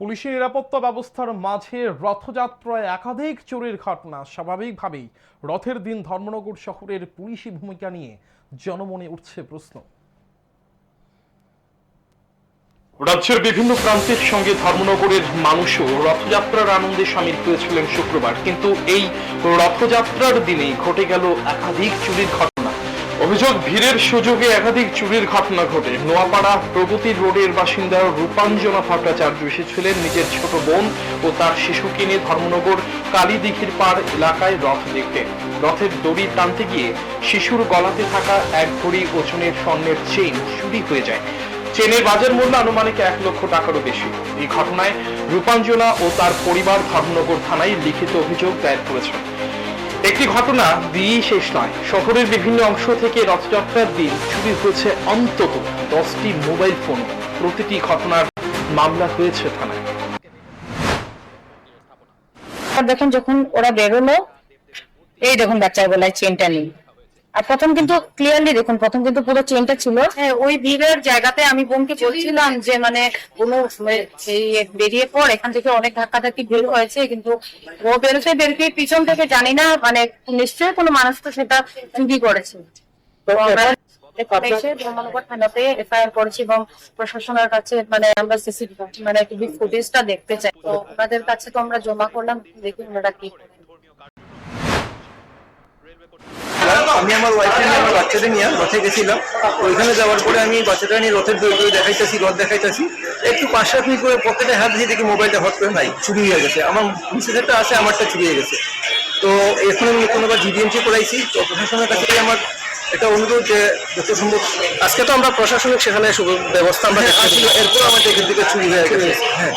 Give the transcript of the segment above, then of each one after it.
পুলিশের নিরাপত্তা ব্যবস্থার মাঝে রথযাত্রায় একাধিক চোরের ঘটনা স্বাভাবিকভাবেই। রথের দিন ধর্মনগর শহরের পুলিশি ভূমিকা নিয়ে জনমনে উঠছে প্রশ্ন। রাজ্যের বিভিন্ন প্রান্তের সঙ্গে ধর্মনগরের মানুষও রথযাত্রার আনন্দে সামিল হয়েছিলেন শুক্রবার। কিন্তু এই রথযাত্রার দিনেই ঘটে গেল একাধিক চুরির ঘটনা। অভিযোগ, ভিড়ের সুযোগে একাধিক চুরির ঘটনা ঘটে। নোয়াপাড়া প্রগতি রোডের বাসিন্দা রূপাঞ্জনা ভট্টাচার্য এসেছিলেন নিজের ছোট বোন ও তার শিশুকে নিয়ে ধর্মনগর কালীদিঘির পাড় এলাকায় রথ দেখতে। রথের দড়ি টানতে গিয়ে শিশুর গলাতে থাকা এক ভরি ওজনের স্বর্ণের চেইন চুরি হয়ে যায়। চেনের বাজার মূল্য আনুমানিক এক লক্ষ টাকারও বেশি। এই ঘটনায় রূপাঞ্জনা ও তার পরিবার ধর্মনগর থানায় লিখিত অভিযোগ দায়ের করেছেন। একটি ঘটনা দিয়েই শেষ নয়। শহরের বিভিন্ন অংশ থেকে রথযাত্রার দিন চুরি হয়েছে অন্তত দশটি মোবাইল ফোন। প্রতিটি ঘটনার মামলা হয়েছে থানায়। দেখেন যখন ওরা বেরোলো, এই দেখুন বাচ্চার বেলায় চেনটা নেই। আর প্রথম কিন্তু ক্লিয়ারলি দেখুন প্রথম কিন্তু পুরো চেনটা ছিল। হ্যাঁ, ওই ভিড়ের জায়গাতে আমি বোনকে বলছিলাম যে মানে কোনো বেরিয়ে পর এখান থেকে অনেক ধাক্কাধাক্কি ভিড় হয়েছে কিন্তু ও বেরোতে বেরোতে পিছন থেকে জানি না মানে নিশ্চয়ই কোনো মানুষ তো সেটা চুরি করেছে। তো আমরা এসে থানাতে এফআইআর করেছি এবং প্রশাসনের কাছে মানে আমরা সিসিটিভি মানে টিভি ফুটেজটা দেখতে চাই। তো ওনাদের কাছে তো আমরা জমা করলাম দেখি ওনারা কি করেন। আমি আমার ওয়াইফ নিয়ে আমার বাচ্চাদের নিয়ে রথে গেছিলাম। ওইখানে যাওয়ার পরে আমি বাচ্চাটা নিয়ে রথের দই দেখাইতেছি রথ দেখাইতেছি। একটু মিনিট করে পকেটে হাত দিয়ে দেখি মোবাইলটা হট করে নাই চুরি হয়ে গেছে। আমার মিসেসেরটা আছে আমারটা চুরি হয়ে গেছে। তো এখন আমি নতুন আবার জিডিএমসি করাইছি তো প্রশাসনের কাছে আমার একটা অনুরোধ যে যত সম্ভব আজকে তো আমরা প্রশাসনিক সেখানে ব্যবস্থা আমরা ছিল এরপর আমাদের এখান থেকে চুরি হয়ে গেছে। হ্যাঁ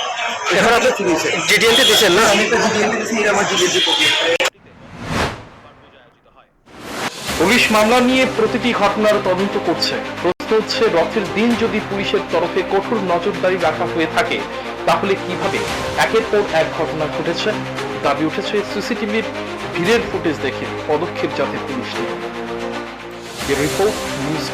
এখন আপনার চুরি হয়েছে। জিডিএমসি দিচ্ছেন না? আমি একটা জিডিএমসি দিচ্ছি আমার জিডিএমসি কপি। পুলিশ মামলা নিয়ে প্রতিটি ঘটনার তদন্ত করছে। প্রশ্ন হচ্ছে, রথের দিন যদি পুলিশের তরফে কঠোর নজরদারি রাখা হয়ে থাকে, তাহলে কীভাবে? একের পর এক ঘটনা ঘটেছে। দাবি উঠেছে সিসিটিভির ভিড়ের ফুটেজ দেখে পদক্ষেপ যাতে পুলিশ নেয়। Report, news